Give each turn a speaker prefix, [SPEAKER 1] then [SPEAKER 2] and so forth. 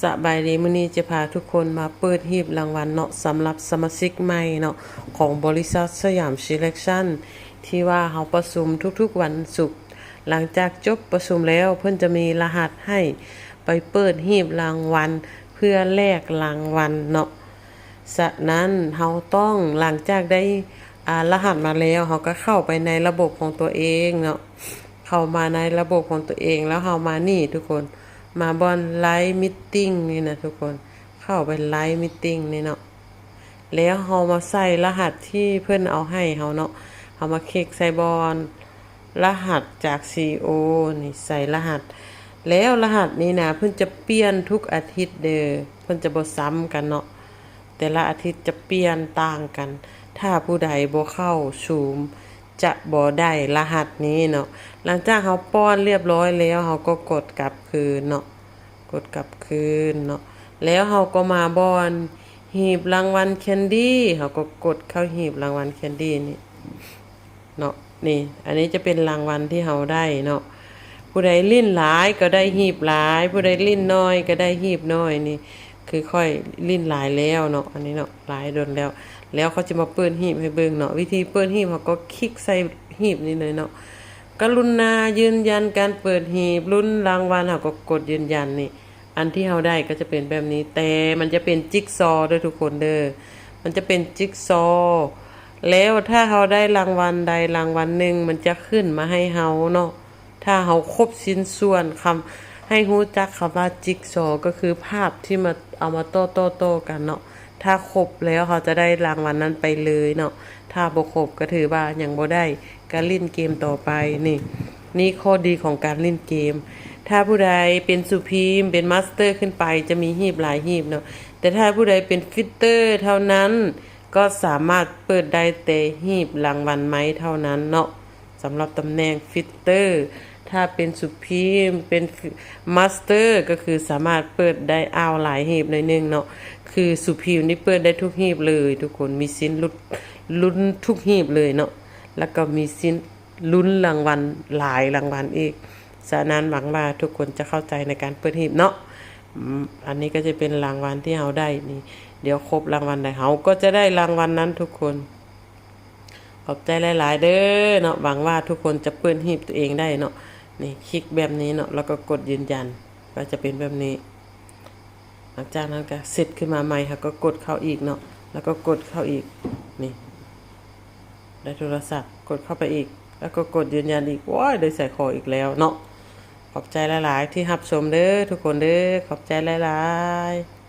[SPEAKER 1] สบายดีมื้อนี้จะพาทุกคนมาเปิดหีบรางวัลเนาะสำหรับสมาชิกใหม่เนาะของบริษัทสยาม Selection ที่ว่าเฮาประชุมทุกๆวันศุกร์หลังจากจบประชุมแล้วเพิ่นจะมีรหัสให้ไปเปิดหีบรางวัลเพื่อแลกรางวัลเนาะฉะนั้นเฮาต้องหลังจากได้รหัสมาแล้วเฮาก็เข้าไปในระบบของตัวเองเนาะเข้ามาในระบบของตัวเองแล้วเฮามานี่ทุกคน มาบอนไลฟ์มิทติ้งนี่นะทุกคนเข้าไปไลฟ์มิทติ้งนี่เนาะแล้วเฮามาใส่รหัสที่เพิ่อนเอาให้เฮาเนาะเฮามาคลิกใส่บอลรหัสจาก CEO นี่ใส่รหัส แล้วรหัสนี้นะเพิ่นจะเปลี่ยนทุกอาทิตย์เด้อเพิ่นจะบ่ซ้ำกันเนาะแต่ละอาทิตย์จะเปลี่ยนต่างกัน ถ้าผู้ใดบ่เข้าซูม จะบ่ได้รหัสนี้เนาะหลังจากเขาป้อนเรียบร้อยแล้วเขาก็กดกลับคืนเนาะกดกลับคืนเนาะแล้วเขาก็มาบอนหีบรางวัลแคนดี้เขาก็กดเข้าหีบรางวัลแคนดี้นี่เนาะนี่ อันนี้จะเป็นรางวัลที่เขาได้เนาะผู้ใดลิ้นหลายก็ได้หีบหลาย ผู้ใดลิ้นน้อยก็ได้หีบน้อยนี่ คือค่อยลิ้นหลายแล้วเนาะอันนี้เนาะหลายโดนแล้ว แล้วเขาจะมาเปิดหีบให้เบิ่งเนาะวิธีเปิดหีบเขาก็คลิกใส่หีบนี่เลยเนาะกรุณายืนยันการเปิดหีบรุ่นรางวัลเขาก็กดยืนยันนี่ อันที่เขาได้ก็จะเป็นแบบนี้ แต่มันจะเป็นจิ๊กซอด้วยทุกคนเด้อมันจะเป็นจิ๊กซอแล้วถ้าเขาได้รางวัลใดรางวัลหนึ่งมันจะขึ้นมาให้เฮาเนาะถ้าเขาครบชิ้นส่วนคำ ให้รู้จักคำว่าจิ๊กซอก็คือภาพที่มาเอามาโต้โต้โต้กันเนาะถ้าครบแล้วเขาจะได้รางวัลนั้นไปเลยเนาะถ้าบ่ครบก็ถือว่ายังบ่ได้ก็เล่นเกมต่อไปนี่ นี่ข้อดีของการเล่นเกม ถ้าผู้ใดเป็นสุพีมเป็นมาสเตอร์ขึ้นไปจะมีหีบหลายหีบเนาะแต่ถ้าผู้ใดเป็นฟิตเตอร์เท่านั้นก็สามารถเปิดได้แต่หีบรางวัลไม้เท่านั้นเนาะสำหรับตำแหน่งฟิตเตอร์ ถ้าเป็นสุพีมเป็นมาสเตอร์ก็คือสามารถเปิดได้อ้าวหลายหีบหน่อยหนึงเนาะคือสุพีมนี่เปิดได้ทุกหีบเลย ทุกคนมีสินลุ้นลุ้นทุกหีบเลยเนาะแล้วก็มีสินลุ้นรางวัลหลายรางวัลอีกฉะนั้นหวังว่าทุกคนจะเข้าใจในการเปิดหีบเนาะอันนี้ก็จะเป็นรางวัลที่เราได้นี่ เดี๋ยวครบรางวัลใดเราก็จะได้รางวัลนั้นทุกคนขอบใจหลาย ๆ เด้อเนาะหวังว่าทุกคนจะเปิดหีบตัวเองได้เนาะ นี่คลิกแบบนี้เนาะแล้วก็กดยืนยันก็จะเป็นแบบนี้ หลังจากนั้นก็เสร็จขึ้นมาใหม่ค่ะ ก็กดเข้าอีกเนาะแล้วก็กดเข้าอีกนี่ได้โทรศัพท์กดเข้าไปอีก แล้วก็กดยืนยันอีกว้ายได้ใส่คออีกแล้วเนาะขอบใจหลาย ๆ ที่รับชมเด้อทุกคนเด้อขอบใจหลาย ๆ